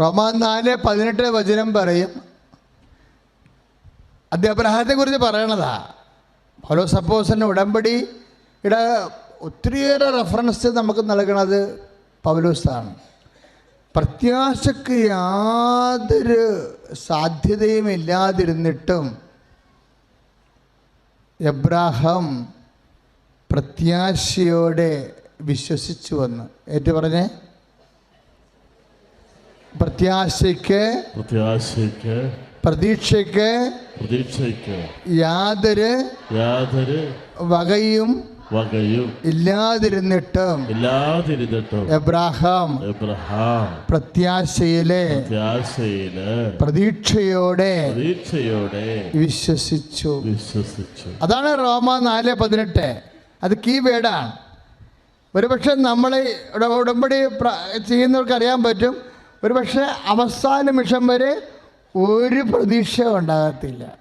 റോമാ നാല് പതിനെട്ട് വചനം പറയും. അത് കുറിച്ച് പറയണതാ. പൗലോ സപ്പോസിന്റെ ഉടമ്പടിയുടെ ഒത്തിരിയേറെ റെഫറൻസ് നമുക്ക് നൽകണത് പൗലോസാണ്. പ്രത്യാശക്ക് യാതൊരു സാധ്യതയും ഇല്ലാതിരുന്നിട്ടും എബ്രാഹം പ്രത്യാശയോടെ വിശ്വസിച്ചു വന്ന്. ഏറ്റു പറഞ്ഞേ? പ്രത്യാശയ്ക്ക് പ്രത്യാശയ്ക്ക് പ്രതീക്ഷയ്ക്ക് പ്രതീക്ഷയ്ക്ക് യാതൊരു യാതൊരു വകയും വകയും ഇല്ലാതിരുന്നിട്ടും ഇല്ലാതിരുന്നിട്ടും എബ്രഹാം എബ്രഹാം പ്രത്യാശയിലെ പ്രത്യാശയിൽ പ്രതീക്ഷയോടെ പ്രതീക്ഷയോടെ വിശ്വസിച്ചു. വിശ്വസിച്ചു. അതാണ് റോമ നാല് പതിനെട്ട്. അത് കീ വേർഡാണ്. ഒരുപക്ഷെ നമ്മൾ ഉടമ്പടി ചെയ്യുന്നവർക്ക് അറിയാൻ പറ്റും. ഒരുപക്ഷെ അവസാന നിമിഷം വരെ ഒരു പ്രതീക്ഷ ഉണ്ടാകത്തില്ല.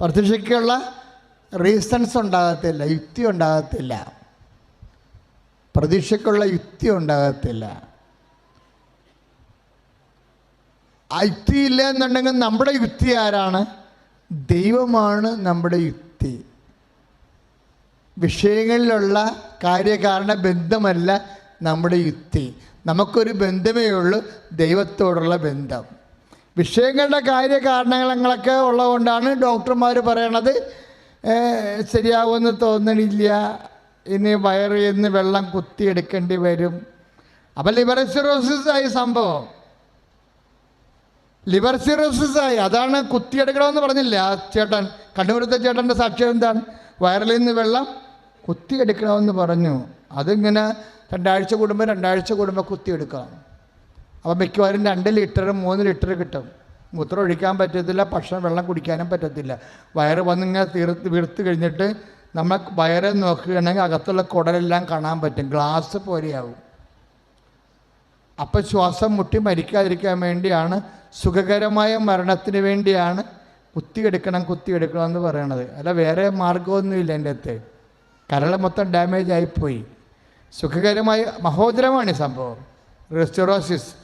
പ്രതീക്ഷയ്ക്കുള്ള റീസൺസ് ഉണ്ടാകത്തില്ല യുക്തി ഉണ്ടാകത്തില്ല. പ്രതീക്ഷയ്ക്കുള്ള യുക്തി ഉണ്ടാകത്തില്ല. ആ യുക്തി ഇല്ല എന്നുണ്ടെങ്കിൽ നമ്മുടെ യുക്തി ആരാണ്? ദൈവമാണ് നമ്മുടെ യുക്തി. വിഷയങ്ങളിലുള്ള കാര്യകാരണ ബന്ധമല്ല നമ്മുടെ യുക്തി. നമുക്കൊരു ബന്ധമേ ഉള്ളൂ ദൈവത്തോടുള്ള ബന്ധം. വിഷയങ്ങളുടെ കാര്യകാരണങ്ങളൊക്കെ ഉള്ളതുകൊണ്ടാണ് ഡോക്ടർമാർ പറയണത് "ഏഹ്, ശരിയാവുമെന്ന് തോന്നണില്ല. ഇനി വയറിൽ നിന്ന് വെള്ളം കുത്തിയെടുക്കേണ്ടി വരും. അപ്പം ലിവർ സിറോസിസ് ആയി സംഭവം. ലിവർ സിറോസിസ് ആയി. അതാണ് കുത്തിയെടുക്കണമെന്ന് പറഞ്ഞില്ല. ആ ചേട്ടൻ കണ്ണൂരത്തെ ചേട്ടന്റെ സാക്ഷ്യം എന്താണ്? വയറിൽ നിന്ന് വെള്ളം കുത്തിയെടുക്കണമെന്ന് പറഞ്ഞു. അതിങ്ങനെ രണ്ടാഴ്ച കൂടുമ്പോൾ രണ്ടാഴ്ച കൂടുമ്പോൾ കുത്തിയെടുക്കണം അപ്പോൾ മിക്കവാറും രണ്ട് ലിറ്റർ മൂന്ന് ലിറ്റർ കിട്ടും. മൂത്രം ഒഴിക്കാൻ പറ്റത്തില്ല ഭക്ഷണം വെള്ളം കുടിക്കാനും പറ്റത്തില്ല. വയറ് വന്നിങ്ങനെ തീർത്ത് വീർത്ത് കഴിഞ്ഞിട്ട് നമ്മൾ വയറ് നോക്കുകയാണെങ്കിൽ അകത്തുള്ള കുടലെല്ലാം കാണാൻ പറ്റും. ഗ്ലാസ് പോലെയാവും. അപ്പം ശ്വാസം മുട്ടി മരിക്കാതിരിക്കാൻ വേണ്ടിയാണ് സുഖകരമായ മരണത്തിന് വേണ്ടിയാണ് കുത്തിയെടുക്കണം കുത്തിയെടുക്കണം എന്ന് പറയണത്. അല്ല വേറെ മാർഗമൊന്നുമില്ല എന്റെ അടുത്ത്. കരൾ മൊത്തം ഡാമേജ് ആയിപ്പോയി. സുഖകരമായ മഹോദരമാണ് സംഭവം. റെസ്റ്റോറോസിസ്.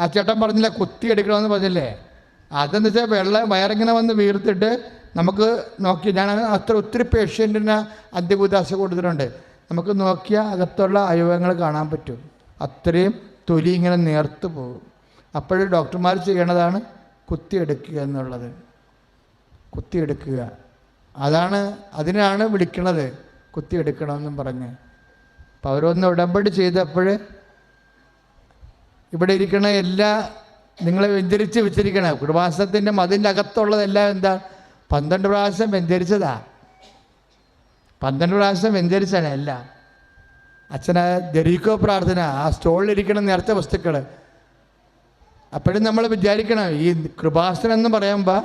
ആ ചേട്ടൻ പറഞ്ഞില്ല കുത്തി എടുക്കണമെന്ന് പറഞ്ഞില്ലേ? അതെന്ന് വെച്ചാൽ വെള്ളം വയറിങ്ങനെ വന്ന് വീർത്തിട്ട് നമുക്ക് നോക്കി ഞാൻ അത്ര ഒത്തിരി പേഷ്യന്റിന് അന്ത്യഭൂതാശ കൊടുത്തിട്ടുണ്ട്. നമുക്ക് നോക്കിയാൽ അകത്തുള്ള അവയവങ്ങൾ കാണാൻ പറ്റും. അത്രയും തൊലി ഇങ്ങനെ നേർത്ത് പോകും. അപ്പോഴും ഡോക്ടർമാർ ചെയ്യണതാണ് കുത്തിയെടുക്കുക എന്നുള്ളത്. കുത്തിയെടുക്കുക അതാണ് അതിനാണ് വിളിക്കണത്. കുത്തിയെടുക്കണമെന്നും പറഞ്ഞ്. അപ്പോൾ അവരൊന്ന് ഉടമ്പടി ചെയ്തപ്പോൾ ഇവിടെ ഇരിക്കണ എല്ലാ നിങ്ങളെ വ്യഞ്ചരിച്ച് വെച്ചിരിക്കണം കുടുംബാസത്തിന്റെ മതിന്റെ അകത്തുള്ളതെല്ലാം എന്താ? പന്ത്രണ്ട് പ്രാവശ്യം വെന്തിരിച്ചതാ പന്ത്രണ്ട് പ്രാവശ്യം വ്യഞ്ചരിച്ചാണ് എല്ലാം. അച്ഛന് ധരിക്കോ പ്രാർത്ഥന ആ സ്റ്റോളിലിരിക്കണ നേരത്തെ വസ്തുക്കൾ അപ്പോഴും നമ്മൾ വിചാരിക്കണം ഈ കൃപാസനം എന്ന് പറയുമ്പോൾ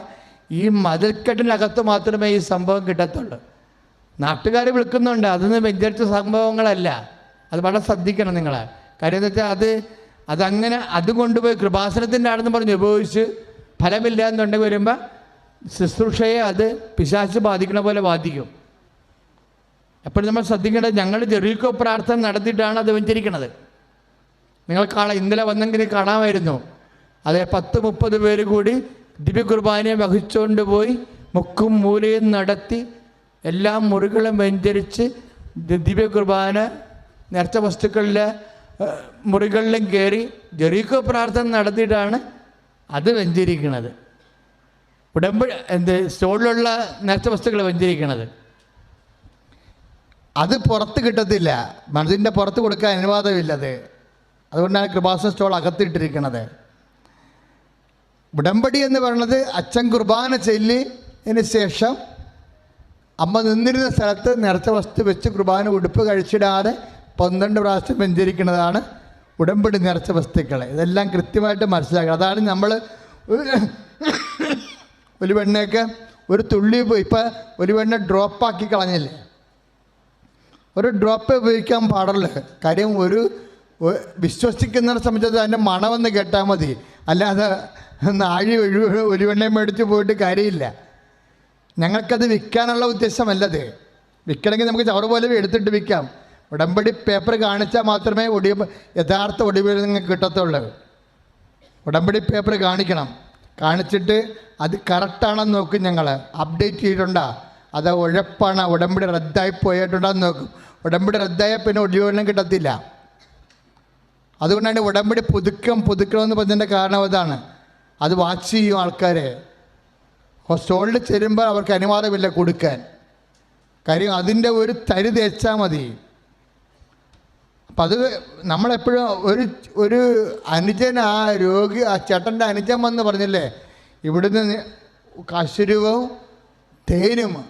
ഈ മതിൽക്കെട്ടിനകത്ത് മാത്രമേ ഈ സംഭവം കിട്ടത്തുള്ളൂ. നാട്ടുകാർ വിളിക്കുന്നുണ്ട്. അതൊന്നും വ്യഞ്ചരിച്ച സംഭവങ്ങളല്ല. അത് വളരെ ശ്രദ്ധിക്കണം നിങ്ങൾ കാര്യം എന്ന് വെച്ചാൽ അത് അതങ്ങനെ അത് കൊണ്ടുപോയി കൃപാസനത്തിന്റെ ആണെന്ന് പറഞ്ഞ് ഉപയോഗിച്ച് ഫലമില്ല എന്നുണ്ടെങ്കിൽ വരുമ്പോൾ ശുശ്രൂഷയെ അത് പിശാച്ച് ബാധിക്കണ പോലെ ബാധിക്കും. എപ്പോഴും നമ്മൾ ശ്രദ്ധിക്കേണ്ടത് ഞങ്ങൾ ജെറീക്കോ പ്രാർത്ഥന നടത്തിയിട്ടാണ് അത് വെഞ്ചരിക്കണത് നിങ്ങൾ കാണാം ഇന്നലെ വന്നെങ്കിൽ കാണാമായിരുന്നു. അത് പത്ത് മുപ്പത് പേര് കൂടി ദിവ്യ കുർബാനയെ വഹിച്ചുകൊണ്ട് പോയി മുക്കും മൂലയും നടത്തി എല്ലാ മുറികളും വെഞ്ചരിച്ച് ദി- ദിവ്യ കുർബാന നേർച്ച വസ്തുക്കളിലെ മുറികളിലും കയറി ജെറീക്കോ പ്രാർത്ഥന നടത്തിയിട്ടാണ് അത് വെഞ്ചരിക്കണത്. ഉടമ്പടി എന്ത് സ്റ്റോളിലുള്ള നേർച്ച വസ്തുക്കൾ വെഞ്ചരിക്കണത്. അത് പുറത്ത് കിട്ടത്തില്ല. മനസ്സിന്റെ പുറത്ത് കൊടുക്കാൻ അനുവാദമില്ലത്. അതുകൊണ്ടാണ് കൃപാസ സ്റ്റോൾ അകത്തിട്ടിരിക്കുന്നത് ഉടമ്പടി എന്ന് പറയുന്നത് അച്ഛൻ കുർബാന ചെല്ലിന് ശേഷം അമ്മ നിന്നിരുന്ന സ്ഥലത്ത് നിറച്ച വസ്തു വെച്ച് കുർബാന ഉടുപ്പ് കഴിച്ചിടാതെ പന്ത്രണ്ട് പ്രാവശ്യം വെഞ്ചരിക്കുന്നതാണ് ഉടമ്പടി നിറച്ച വസ്തുക്കളെ. ഇതെല്ലാം കൃത്യമായിട്ട് മനസ്സിലാക്കുക അതാണ് നമ്മൾ ഒരു വെണ്ണയൊക്കെ ഒരു തുള്ളി ഇപ്പം ഒരു വെണ്ണ ഡ്രോപ്പാക്കി കളഞ്ഞില്ലേ? ഒരു ഡ്രോപ്പ് ഉപയോഗിക്കാൻ പാടുള്ളൂ. കാര്യം ഒരു വിശ്വസിക്കുന്നതിനെ സംബന്ധിച്ചത് അതിന്റെ മണമെന്ന് കേട്ടാൽ മതി. അല്ലാതെ നാഴി ഒരു പെണ്ണെ മേടിച്ച് പോയിട്ട് കാര്യമില്ല. ഞങ്ങൾക്കത് വിൽക്കാനുള്ള ഉദ്ദേശമല്ലത്. വിൽക്കണമെങ്കിൽ നമുക്ക് ചവറ് പോലെ എടുത്തിട്ട് വിൽക്കാം. ഉടമ്പടി പേപ്പർ കാണിച്ചാൽ മാത്രമേ ഒടി യഥാർത്ഥ ഒടിവിൽ നിങ്ങൾക്ക് കിട്ടത്തുള്ളൂ. ഉടമ്പടി പേപ്പർ കാണിക്കണം. കാണിച്ചിട്ട് അത് കറക്റ്റാണെന്ന് നോക്കും ഞങ്ങൾ അപ്ഡേറ്റ് ചെയ്തിട്ടുണ്ടോ. അത് ഉഴപ്പാണ്. ഉടമ്പടി റദ്ദായി പോയിട്ടുണ്ടോ എന്ന് നോക്കും. ഉടമ്പടി റദ്ദായ പിന്നെ ഒടിവിടണം കിട്ടത്തില്ല. അതുകൊണ്ടാണ് ഉടമ്പടി പുതുക്കം പുതുക്കണമെന്ന് പറഞ്ഞതിന്റെ കാരണം അതാണ്. അത് വാച്ച് ചെയ്യും ആൾക്കാരെ. സ്റ്റോളിൽ ചെല്ലുമ്പോൾ അവർക്ക് അനുവാദമില്ല കൊടുക്കാൻ. കാര്യം അതിന്റെ ഒരു തരി തേച്ചാൽ മതി. അപ്പം അത് നമ്മളെപ്പോഴും ഒരു ഒരു അനുജൻ ആ രോഗി ആ ചേട്ടന്റെ അനുജൻ വന്ന് പറഞ്ഞില്ലേ ഇവിടുന്ന് കശുരുവും തേനും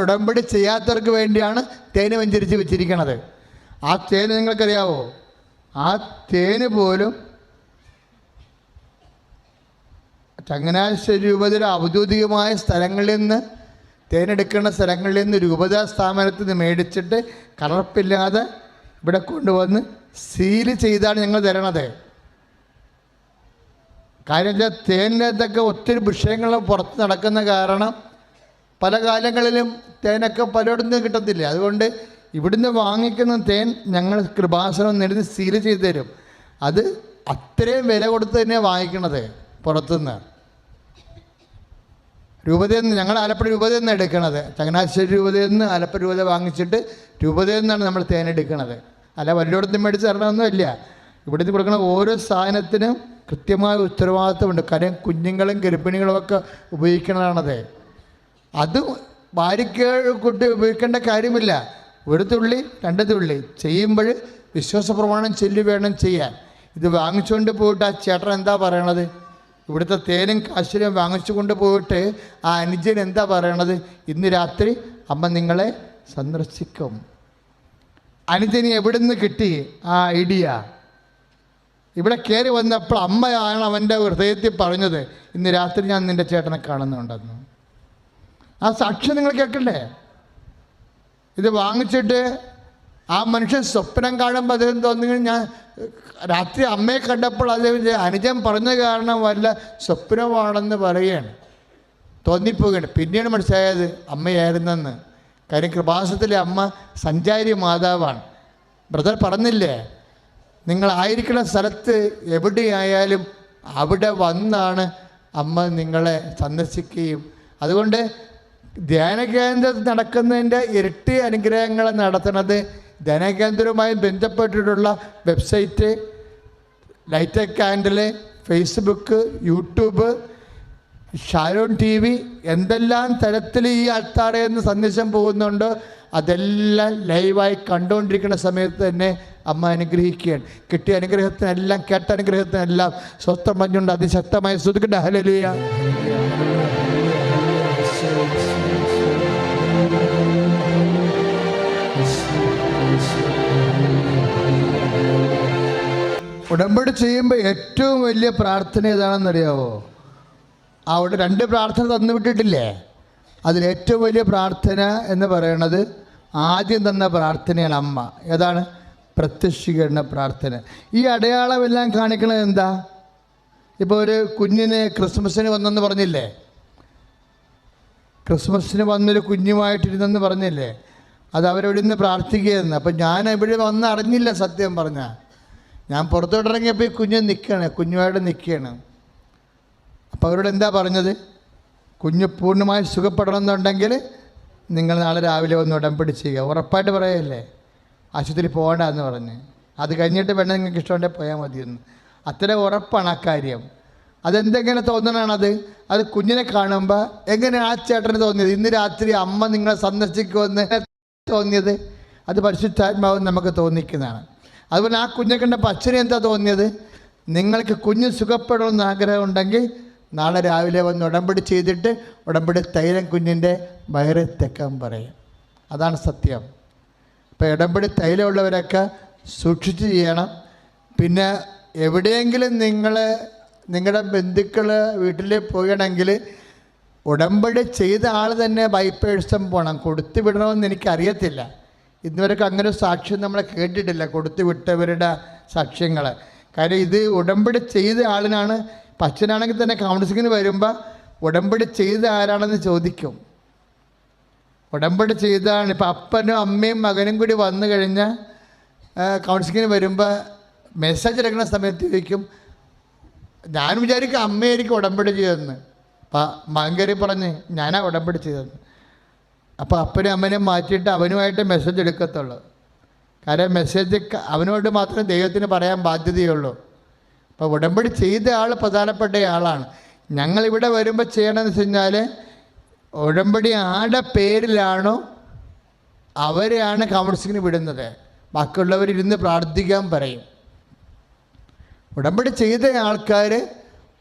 ഉടമ്പടി ചെയ്യാത്തവർക്ക് വേണ്ടിയാണ് തേന് വെഞ്ചരിച്ച് വെച്ചിരിക്കണത്. ആ തേന് നിങ്ങൾക്കറിയാവോ? ആ തേന് പോലും ചങ്ങനാശ്ശേരി രൂപതയുടെ ഔദ്യോഗികമായ സ്ഥലങ്ങളിൽ നിന്ന് തേനെടുക്കുന്ന സ്ഥലങ്ങളിൽ നിന്ന് രൂപതാ സ്ഥാപനത്തിൽ നിന്ന് മേടിച്ചിട്ട് കലർപ്പില്ലാതെ ഇവിടെ കൊണ്ടുവന്ന് സീൽ ചെയ്താണ് ഞങ്ങൾ തരണത്. കാര്യം വെച്ചാൽ തേനിനകത്തൊക്കെ ഒത്തിരി വിഷയങ്ങൾ പുറത്ത് നടക്കുന്ന കാരണം പല കാലങ്ങളിലും തേനൊക്കെ പലയിടത്തും കിട്ടത്തില്ല. അതുകൊണ്ട് ഇവിടുന്ന് വാങ്ങിക്കുന്ന തേൻ ഞങ്ങൾ കൃപാസനം നേടി സീൽ ചെയ്ത് തരും. അത് അത്രയും വില കൊടുത്ത് തന്നെ വാങ്ങിക്കണത് പുറത്തുനിന്ന്. രൂപതയിൽ നിന്ന് ഞങ്ങൾ ആലപ്പുഴ രൂപതയിൽ നിന്ന് എടുക്കണത്. ചങ്ങനാശ്ശേരി രൂപതയിൽ നിന്ന് ആലപ്പുഴ രൂപത വാങ്ങിച്ചിട്ട് രൂപതയിൽ നിന്നാണ് നമ്മൾ തേൻ എടുക്കണത്. അല്ല വല്ലയിടത്തും മേടിച്ച് ഇവിടെ നിന്ന് കൊടുക്കുന്ന ഓരോ സാധനത്തിനും കൃത്യമായ ഉത്തരവാദിത്വമുണ്ട് കാര്യം കുഞ്ഞുങ്ങളും ഗർഭിണികളും ഒക്കെ ഉപയോഗിക്കണതാണത്. അത് ഭാര്യയ്ക്ക് കുട്ടി ഉപയോഗിക്കേണ്ട കാര്യമില്ല. ഒരു തുള്ളി രണ്ട് തുള്ളി ചെയ്യുമ്പോൾ വിശ്വാസപ്രമാണം ചൊല്ലി വേണം ചെയ്യാൻ. ഇത് വാങ്ങിച്ചുകൊണ്ട് പോയിട്ട് ആ ചേട്ടൻ എന്താ പറയണത്? ഇവിടുത്തെ തേനും കാശിനും വാങ്ങിച്ചു കൊണ്ടുപോയിട്ട് ആ അനുജൻ എന്താ പറയണത്? ഇന്ന് രാത്രി അമ്മ നിങ്ങളെ സന്ദർശിക്കും. അനുജന് എവിടുന്ന് കിട്ടി ആ ഐഡിയ? ഇവിടെ കയറി വന്നപ്പോൾ അമ്മയാണ് അവന്റെ ഹൃദയത്തിൽ പറഞ്ഞത് ഇന്ന് രാത്രി ഞാൻ നിന്റെ ചേട്ടനെ കാണുന്നുണ്ടെന്ന്. ആ സാക്ഷ്യം നിങ്ങൾ കേൾക്കണ്ടേ? ഇത് വാങ്ങിച്ചിട്ട് ആ മനുഷ്യൻ സ്വപ്നം കാണുമ്പോൾ അദ്ദേഹം തോന്നുന്നു ഞാൻ രാത്രി അമ്മയെ കണ്ടപ്പോൾ അദ്ദേഹം അനുജൻ പറഞ്ഞ കാരണം വല്ല സ്വപ്നമാണെന്ന് പറയുകയാണ്. തോന്നിപ്പോവുകയാണ്. പിന്നീട് മനസ്സിലായത് അമ്മയായിരുന്നെന്ന്. കാര്യം കൃപാസത്തിലെ അമ്മ സഞ്ചാരി മാതാവാണ്. ബ്രദർ പറഞ്ഞില്ലേ നിങ്ങളായിരിക്കുന്ന സ്ഥലത്ത് എവിടെയായാലും അവിടെ വന്നാണ് അമ്മ നിങ്ങളെ സന്ദർശിക്കുകയും. അതുകൊണ്ട് ധ്യാന കേന്ദ്രത്തിൽ നടക്കുന്നതിന്റെ ഇരട്ടി അനുഗ്രഹങ്ങൾ നടത്തുന്നത് ധ്യാനകേന്ദ്രവുമായി ബന്ധപ്പെട്ടിട്ടുള്ള website light candle Facebook YouTube Sharon T V എന്തെല്ലാം തരത്തിൽ ഈ അൾത്താറയിൽ നിന്ന് സന്ദേശം പോകുന്നുണ്ട് അതെല്ലാം ലൈവായി കണ്ടുകൊണ്ടിരിക്കുന്ന സമയത്ത് തന്നെ അമ്മ അനുഗ്രഹിക്കുകയാണ്. കിട്ടിയ അനുഗ്രഹത്തിനെല്ലാം കേട്ട അനുഗ്രഹത്തിനെല്ലാം സ്വസ്ഥം പറഞ്ഞുകൊണ്ട് അതിശക്തമായി ശ്രുതിക്കട്ടെ ഹലലിയ ഉടമ്പടി ചെയ്യുമ്പോൾ ഏറ്റവും വലിയ പ്രാർത്ഥന ഏതാണെന്നറിയാവോ? അവിടെ രണ്ട് പ്രാർത്ഥന തന്നു വിട്ടിട്ടില്ലേ? അതിൽ ഏറ്റവും വലിയ പ്രാർത്ഥന എന്ന് പറയുന്നത് ആദ്യം തന്ന പ്രാർത്ഥനയാണ് അമ്മ. ഏതാണ്? പ്രത്യക്ഷീകരണ പ്രാർത്ഥന. ഈ അടയാളമെല്ലാം കാണിക്കണത് എന്താ? ഇപ്പോൾ ഒരു കുഞ്ഞിന് ക്രിസ്മസിന് വന്നെന്ന് പറഞ്ഞില്ലേ? ക്രിസ്മസിന് വന്നൊരു കുഞ്ഞുമായിട്ടിരുന്നെന്ന് പറഞ്ഞില്ലേ? അത് അവരവിടെ നിന്ന് പ്രാർത്ഥിക്കുകയായിരുന്നു അപ്പം ഞാൻ ഇവിടെ വന്ന് അറിഞ്ഞില്ല സത്യം പറഞ്ഞാൽ ഞാൻ പുറത്തോട്ടിറങ്ങിയപ്പോൾ ഈ കുഞ്ഞ് നിൽക്കുകയാണ് കുഞ്ഞുമായിട്ട് നിൽക്കുകയാണ് അപ്പോൾ അവരോട് എന്താ പറഞ്ഞത്? കുഞ്ഞ് പൂർണമായി സുഖപ്പെടണമെന്നുണ്ടെങ്കിൽ നിങ്ങൾ നാളെ രാവിലെ വന്ന് ഉടമ്പടി ചെയ്യുക. ഉറപ്പായിട്ട് പറയല്ലേ? ആശുപത്രി പോകണ്ട എന്ന് പറഞ്ഞ്. അത് കഴിഞ്ഞിട്ട് വേണം നിങ്ങൾക്ക് ഇഷ്ടമുണ്ടെങ്കിൽ പോയാൽ മതിയെന്ന്. അത്ര ഉറപ്പാണ് ആ കാര്യം. അതെന്തെങ്ങനെ തോന്നണാണത്? അത് കുഞ്ഞിനെ കാണുമ്പോൾ എങ്ങനെ ആ ചേട്ടന് തോന്നിയത്? ഇന്ന് രാത്രി അമ്മ നിങ്ങളെ സന്ദർശിക്കുമെന്ന് തോന്നിയത്? അത് പരിശുദ്ധാത്മാവ് നമുക്ക് തോന്നിക്കുന്നതാണ്. അതുപോലെ ആ കുഞ്ഞെ കണ്ടപ്പോൾ അച്ഛനെ എന്താ തോന്നിയത്? നിങ്ങൾക്ക് കുഞ്ഞ് സുഖപ്പെടണമെന്ന് ആഗ്രഹം ഉണ്ടെങ്കിൽ നാളെ രാവിലെ വന്ന് ഉടമ്പടി ചെയ്തിട്ട് ഉടമ്പടി തൈലം കുഞ്ഞിന്റെ വയറ് തെക്കാൻ പറയും. അതാണ് സത്യം. ഇപ്പോൾ ഉടമ്പടി തൈലമുള്ളവരൊക്കെ സൂക്ഷിച്ച് ചെയ്യണം. പിന്നെ എവിടെയെങ്കിലും നിങ്ങൾ നിങ്ങളുടെ ബന്ധുക്കൾ വീട്ടിൽ പോകണമെങ്കിൽ ഉടമ്പടി ചെയ്ത ആൾ തന്നെ ബൈപ്പേഴ്സം പോകണം കൊടുത്തു വിടണമെന്ന് എനിക്കറിയത്തില്ല. ഇന്നുവരെയൊക്കെ അങ്ങനെ സാക്ഷ്യം നമ്മളെ കേട്ടിട്ടില്ല കൊടുത്തു വിട്ടവരുടെ സാക്ഷ്യങ്ങൾ കാര്യം ഇത് ഉടമ്പടി ചെയ്ത ആളിനാണ് പച്ചനാണെങ്കിൽ തന്നെ കൗൺസിലിങ്ങിന് വരുമ്പോൾ ഉടമ്പടി ചെയ്ത ആരാണെന്ന് ചോദിക്കും. ഉടമ്പടി ചെയ്താണ് ഇപ്പം അപ്പനും അമ്മയും മകനും കൂടി വന്നു കഴിഞ്ഞാൽ കൗൺസിലിങ്ങിന് വരുമ്പോൾ മെസ്സേജ് എടുക്കുന്ന സമയത്ത് ചോദിക്കും ഞാൻ വിചാരിക്കും അമ്മയായിരിക്കും ഉടമ്പടി ചെയ്തതെന്ന്. അപ്പം മകൻ പറഞ്ഞ് ഞാനാ ഉടമ്പടി ചെയ്തതെന്ന്. അപ്പോൾ അപ്പനും അമ്മനെ മാറ്റിയിട്ട് അവനുമായിട്ട് മെസ്സേജ് എടുക്കത്തുള്ളൂ. കാരണം മെസ്സേജ് അവനോട് മാത്രം ദൈവത്തിന് പറയാൻ ബാധ്യതയുള്ളൂ. അപ്പോൾ ഉടമ്പടി ചെയ്ത ആൾ പ്രധാനപ്പെട്ട ആളാണ്. ഞങ്ങളിവിടെ വരുമ്പോൾ ചെയ്യണമെന്ന് വെച്ച് കഴിഞ്ഞാൽ ഉടമ്പടി ആരുടെ പേരിലാണോ അവരെയാണ് കൗൺസിലിന് വിടുന്നത്. ബാക്കിയുള്ളവരിരുന്ന് പ്രാർത്ഥിക്കാൻ പറയും. ഉടമ്പടി ചെയ്ത ആൾക്കാർ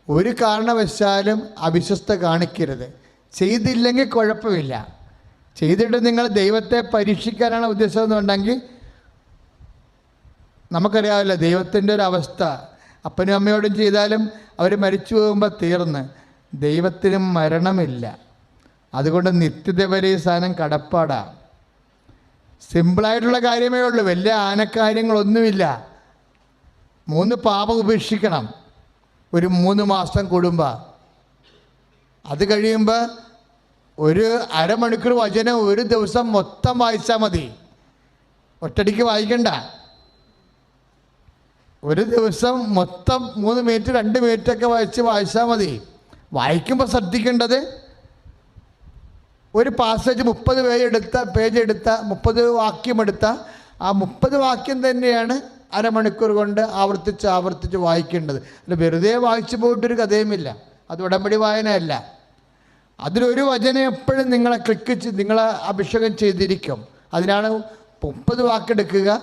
ഒരു കാരണവശാലും അവിശ്വസ്ത കാണിക്കരുത്. ചെയ്തില്ലെങ്കിൽ കുഴപ്പമില്ല. ചെയ്തിട്ട് നിങ്ങൾ ദൈവത്തെ പരീക്ഷിക്കാനാണ് ഉദ്ദേശമെന്നുണ്ടെങ്കിൽ നമുക്കറിയാമല്ലോ ദൈവത്തിന്റെ ഒരു അവസ്ഥ. അപ്പനും അമ്മയോടും ചെയ്താലും അവർ മരിച്ചു പോകുമ്പോൾ തീർന്ന്. ദൈവത്തിന് മരണമില്ല. അതുകൊണ്ട് നിത്യത വരെ ഈ സാധനം കടപ്പാടാണ് സിമ്പിളായിട്ടുള്ള കാര്യമേ ഉള്ളൂ. വലിയ ആനക്കാര്യങ്ങളൊന്നുമില്ല. മൂന്ന് പാപ ഉപേക്ഷിക്കണം. ഒരു മൂന്ന് മാസം കൂടുമ്പോൾ. അത് കഴിയുമ്പോൾ ഒരു അരമണിക്കൂർ വചനം ഒരു ദിവസം മൊത്തം വായിച്ചാൽ മതി. ഒറ്റടിക്ക് വായിക്കണ്ട. ഒരു ദിവസം മൊത്തം മൂന്ന് മിനിറ്റ് രണ്ട് മിനിറ്റൊക്കെ വായിച്ച് വായിച്ചാൽ മതി. വായിക്കുമ്പോൾ ശ്രദ്ധിക്കേണ്ടത് ഒരു പാസേജ് മുപ്പത് പേജ് എടുത്ത പേജ് എടുത്ത മുപ്പത് വാക്യം എടുത്ത ആ മുപ്പത് വാക്യം തന്നെയാണ് അരമണിക്കൂർ കൊണ്ട് ആവർത്തിച്ച് ആവർത്തിച്ച് വായിക്കേണ്ടത്. അല്ല വെറുതെ വായിച്ചു പോയിട്ടൊരു കഥയുമില്ല. അത് ഉടമ്പടി വായനയല്ല. അതിലൊരു വചനം എപ്പോഴും നിങ്ങളെ ക്ലിക്ക് നിങ്ങളെ അഭിഷേകം ചെയ്തിരിക്കും. അതിനാണ് മുപ്പത് വാക്കെടുക്കുക.